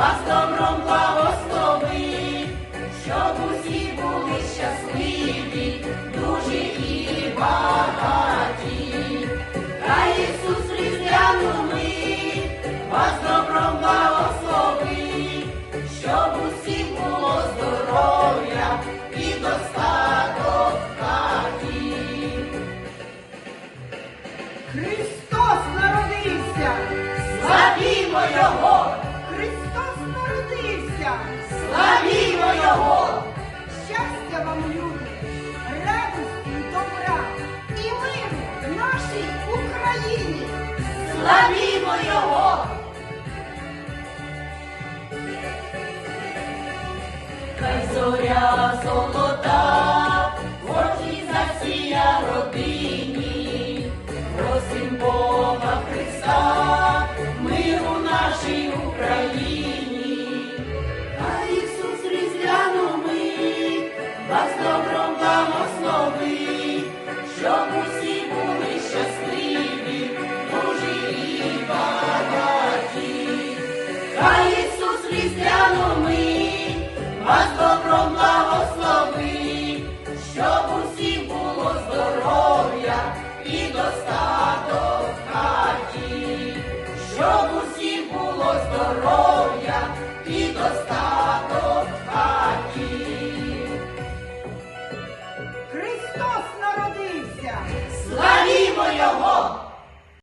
вас добром благословить, щоб усі були щасливі, дуже і багаті. Хай Ісус різдвяну мить вас добром благословить, щоб усім було здоров'я і достаток хаті. Христос народився! Славімо Його! Славімо Його! Хай зоря золота, і достаток в хаті, щоб усім було здоров'я і достаток в хаті. Христос